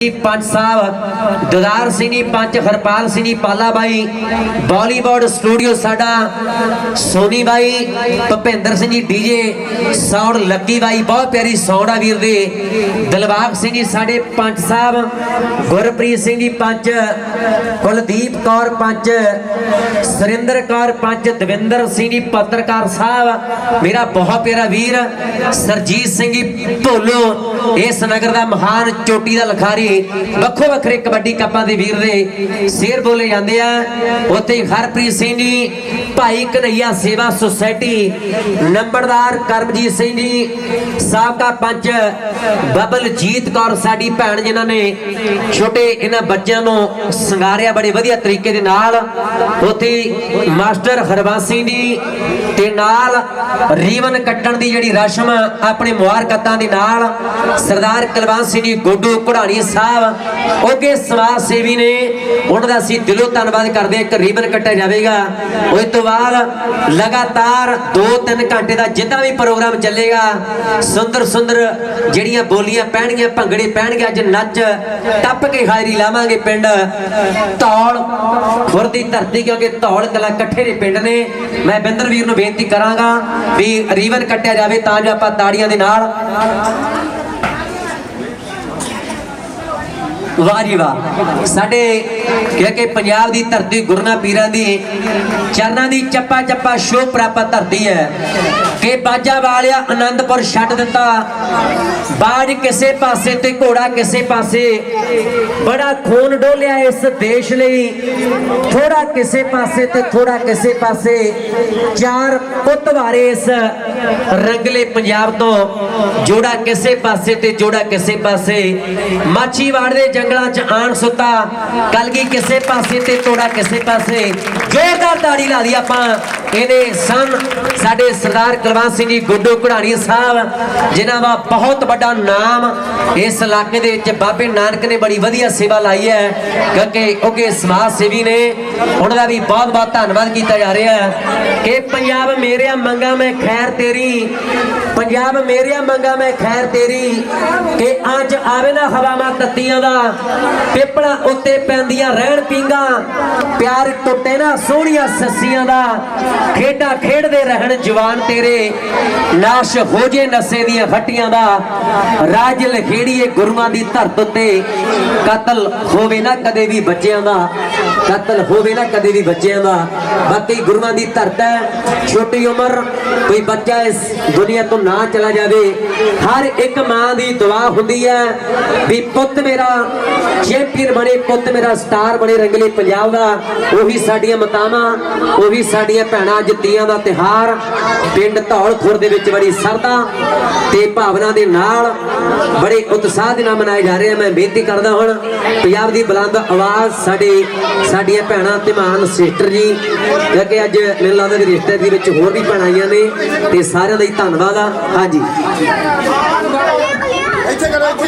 ਜੀ ਪੰਚ ਸਾਹਿਬ ਦਦਾਰ ਸਿੰਘ ਜੀ ਹਰਪਾਲ ਸਿੰਘ ਪਾਲਾ ਬਾਈ, ਬਾਲੀਵੁੱਡ ਸਟੂਡੀਓ ਸਾਡਾ, ਸੋਨੀ ਬਾਈ, ਭਪਿੰਦਰ ਸਿੰਘ ਡੀਜੇ ਸਾਊਂਡ ਲੱਕੀ ਬਾਈ, ਬਹੁਤ ਪਿਆਰੀ ਸਾਊਂਡ ਆ ਵੀਰ ਦੇ। ਦਿਲਬਾਗ ਸਿੰਘ ਜੀ ਸਾਡੇ ਪੰਚ ਸਾਹਿਬ, ਗੁਰਪ੍ਰੀਤ ਸਿੰਘ ਜੀ ਪੰਚ ਕੁਲਦੀਪ ਕੌਰ ਪੰਚ ਸੁਰਿੰਦਰ ਕੌਰ ਪੰਚ ਦਵਿੰਦਰ ਸਿੰਘ ਪੱਤਰਕਾਰ ਸਾਹਿਬ, ਮੇਰਾ ਬਹੁਤ ਪਿਆਰਾ ਵੀਰ, ਸਰਜੀਤ ਸਿੰਘ ਜੀ ਭੋਲੋ ਇਸ ਨਗਰ ਦਾ ਮਹਾਨ ਚੋਟੀ ਦਾ ਲਖਾਰੀ, ਵੱਖੋ ਵੱਖਰੇ ਕਬੱਡੀ ਕੱਪਾਂ ਦੇ ਵੀਰ ਦੇ ਸ਼ੇਰ ਬੋਲੇ ਜਾਂਦੇ ਆ। ਉੱਥੇ ਹਰਪ੍ਰੀਤ ਸਿੰਘ ਜੀ, ਭਾਈ ਕਨਈਆ ਸੇਵਾ ਸੁਸਾਇਟੀ, ਨੰਬਰਦਾਰ ਕਰਮਜੀਤ ਸਿੰਘ ਜੀ, ਸਾਬਕਾ ਪੰਚ ਬਬਲਜੀਤ ਕੌਰ, ਸਾਡੀ ਭੈਣ ਜਿਨ੍ਹਾਂ ਨੇ ਛੋਟੇ ਇਹਨਾਂ ਬੱਚਿਆਂ ਨੂੰ ਸੰਗਾਰਿਆ ਬੜੇ ਵਧੀਆ ਤਰੀਕੇ ਦੇ ਨਾਲ। ਉੱਥੇ ਮਾਸਟਰ ਹਰਬੰਸ ਸਿੰਘ ਜੀ ਤੇ ਨਾਲ ਰੀਵਨ ਕੱਟਣ ਦੀ ਜਿਹੜੀ ਰਸਮ ਆਪਣੇ ਮੁਬਾਰਕਤਾਂ ਦੇ ਨਾਲ ਸਰਦਾਰ ਕੁਲਵੰਤ ਸਿੰਘ ਜੀ ਗੋਡੂ ਘੁੜਾਣੀ ਸਾਹਿਬ ਉਹਗੇ ਸਮਾਜ ਸੇਵੀ ਨੇ, ਉਹਨਾਂ ਦਾ ਅਸੀਂ ਦਿਲੋਂ ਧੰਨਵਾਦ ਕਰਦੇ ਹਾਂ ਇੱਕ ਰੀਬਨ ਕੱਟਿਆ ਜਾਵੇਗਾ। ਉਸ ਤੋਂ ਬਾਅਦ ਲਗਾਤਾਰ 2-3 ਘੰਟੇ ਦਾ ਜਿੱਦਾਂ ਵੀ ਪ੍ਰੋਗਰਾਮ ਚੱਲੇਗਾ, ਸੁੰਦਰ ਸੁੰਦਰ ਜਿਹੜੀਆਂ ਬੋਲੀਆਂ ਪੈਣਗੀਆਂ, ਭੰਗੜੇ ਪੈਣਗੇ, ਅੱਜ ਨੱਚ ਟੱਪ ਕੇ ਹਾਜ਼ਰੀ ਲਾਵਾਂਗੇ ਪਿੰਡ। ਧੌਲ, ਖੁਰ ਦੀ ਧਰਤੀ, ਕਿਉਂਕਿ ਧੌਲ ਕਲਾ ਇਕੱਠੇ ਦੇ ਪਿੰਡ ਨੇ। ਮੈਂ ਬਿੰਦਰ ਵੀਰ ਨੂੰ ਬੇਨਤੀ ਕਰਾਂਗਾ ਵੀ ਰੀਵਨ ਕੱਟਿਆ ਜਾਵੇ, ਤਾਂ ਜੋ ਆਪਾਂ ਤਾੜੀਆਂ ਦੇ ਨਾਲ ਵਾਹ ਜੀ ਵਾਹ। ਸਾਡੇ ਕਿਉਂਕਿ ਪੰਜਾਬ ਦੀ ਧਰਤੀ ਗੁਰਨਾ ਪੀਰਾਂ ਦੀ, ਚਰਨਾਂ ਦੀ ਚੱਪਾ ਚੱਪਾ ਸ਼ੋਭ ਪ੍ਰਾਪਤ ਧਰਤੀ ਹੈ। ਕਿ ਬਾਜਾ ਵਾਲਿਆ ਆਨੰਦਪੁਰ ਛੱਡ ਦਿੱਤਾ। ਬਾਜ ਕਿਸੇ ਪਾਸੇ ਤੇ ਘੋੜਾ ਕਿਸੇ ਪਾਸੇ। ਬੜਾ ਖੂਨ ਡੋਲਿਆ ਇਸ ਦੇਸ਼ ਲਈ। ਥੋੜਾ ਕਿਸੇ ਪਾਸੇ ਤੇ ਥੋੜਾ ਕਿਸੇ ਪਾਸੇ। ਚਾਰ ਪੁੱਤ ਵਾਰੇ ਇਸ ਰੰਗਲੇ ਪੰਜਾਬ ਤੋਂ ਜੋੜਾ ਕਿਸੇ ਪਾਸੇ ਤੇ ਜੋੜਾ ਕਿਸੇ ਪਾਸੇ। ਮਾਛੀਵਾੜ ਦੇ ਜੰਗਲਾਂ 'ਚ ਆਣ ਸੁੱਤਾ, ਕਲਗੀ ਕਿਸੇ ਪਾਸੇ ਤੇ ਤੋੜਾ ਕਿਸੇ ਪਾਸੇ। ਜ਼ੋਰਦਾਰ ਤਾੜੀ ਲਾ ਦੀ ਆਪਾਂ। ਇਹਦੇ ਸਨ ਸਾਡੇ ਸਰਦਾਰ ਕੁਲਵੰਤ ਸਿੰਘ ਜੀ ਗੁੱਡੂ ਘੜਾਣੀ ਸਾਹਿਬ, ਜਿਨ੍ਹਾਂ ਦਾ ਬਹੁਤ ਵੱਡਾ ਨਾਮ ਇਸ ਇਲਾਕੇ ਦੇ ਵਿੱਚ ਬਾਬੇ ਨਾਨਕ ਨੇ ਬੜੀ ਵਧੀਆ ਸੇਵਾ ਲਾਈ ਹੈ। ਕਿਉਂਕਿ ਉਹਗੇ ਸਮਾਜ ਸੇਵੀ ਨੇ ਉਹਨਾਂ ਦਾ ਵੀ ਬਹੁਤ ਬਹੁਤ ਧੰਨਵਾਦ ਕੀਤਾ ਜਾ ਰਿਹਾ ਹੈ ਕਿ ਪੰਜਾਬ ਮੇਰਿਆ ਮੰਗਾ ਮੈਂ ਖੈਰ ਤੇ ਤੇਰੀ। ਪੰਜਾਬ ਮੇਰੀਆਂ ਮੰਗਾ ਮੈਂ ਖੈਰ ਤੇਰੀ। ਕਿ ਅੱਜ ਆਵੇ ਨਾ ਹਵਾਵਾਂ ਤੱਤੀਆਂ ਦਾ। ਪਿੱਪਲਾਂ ਉੱਤੇ ਪੈਂਦੀਆਂ ਰਹਿਣ ਪਿੰਗਾ ਪਿਆਰ ਟੁੱਟੇ ਨਾ ਸੋਹਣੀਆਂ ਸੱਸੀਆਂ ਦਾ। ਖੇਡਾਂ ਖੇਡਦੇ ਰਹਿਣ ਜਵਾਨ ਤੇਰੇ। ਨਾਸ਼ ਹੋ ਜੇ ਨਸੇ ਦੀਆਂ ਫੱਟੀਆਂ ਦਾ। ਰਾਜ ਲਖੇੜੀਏ ਗੁਰੂਆਂ ਦੀ ਧਰਤ ਉੱਤੇ। ਕਤਲ ਹੋਵੇ ਨਾ ਕਦੇ ਵੀ ਬੱਚਿਆਂ ਦਾ। ਕਤਲ ਹੋਵੇ ਨਾ ਕਦੇ ਵੀ ਬੱਚਿਆਂ ਦਾ। ਬਾਕੀ ਗੁਰੂਆਂ ਦੀ ਧਰਤ ਹੈ। ਛੋਟੀ ਉਮਰ ਕੋਈ ਬੱਚਾ ਇਸ ਦੁਨੀਆ ਤੋਂ ਨਾ ਚਲਾ ਜਾਵੇ। ਹਰ ਇੱਕ ਮਾਂ ਦੀ ਦੁਆ ਹੁੰਦੀ ਹੈ ਵੀ ਪੁੱਤ ਮੇਰਾ ਚੈਂਪੀਅਨ ਬਣੇ, ਪੁੱਤ ਮੇਰਾ ਸਟਾਰ ਬਣੇ, ਰੰਗਲੇ ਪੰਜਾਬ ਦਾ, ਉਹੀ ਸਾਡੀਆਂ ਮਤਾਵਾਂ, ਉਹੀ ਸਾਡੀਆਂ ਭੈਣਾਂ ਅੱਜ ਦਾ ਤਿਹਾਰ ਪਿੰਡ ਧੌਲ ਦੇ ਵਿੱਚ ਬੜੀ ਸਰਦਾ ਤੇ ਭਾਵਨਾ ਦੇ ਨਾਲ ਬੜੇ ਉਤਸ਼ਾਹ ਦੇ ਨਾਲ ਮਨਾਏ ਜਾ ਰਹੇ ਆ। ਮੈਂ ਬੇਨਤੀ ਕਰਦਾ ਹੁਣ, ਪੰਜਾਬ ਦੀ ਬੁਲੰਦ ਆਵਾਜ਼ ਸਾਡੇ, ਸਾਡੀਆਂ ਭੈਣਾਂ ਤੇ ਮਹਾਨ ਸਿਸਟਰ ਜੀ, ਕਿਉਂਕਿ ਅੱਜ ਮੈਨੂੰ ਲੱਗਦਾ ਵੀ ਰਿਸ਼ਤੇ ਦੇ ਵਿੱਚ ਹੋਰ ਵੀ ਭੈਣਾਂ ਆਈਆਂ ਨੇ ਤੇ ਸਾਰਿਆਂ ਦਾ ਹੀ ਧੰਨਵਾਦ ਆ। ਹਾਂਜੀ। ਇੱਥੇ ਕਰੋ ਇੱਥੇ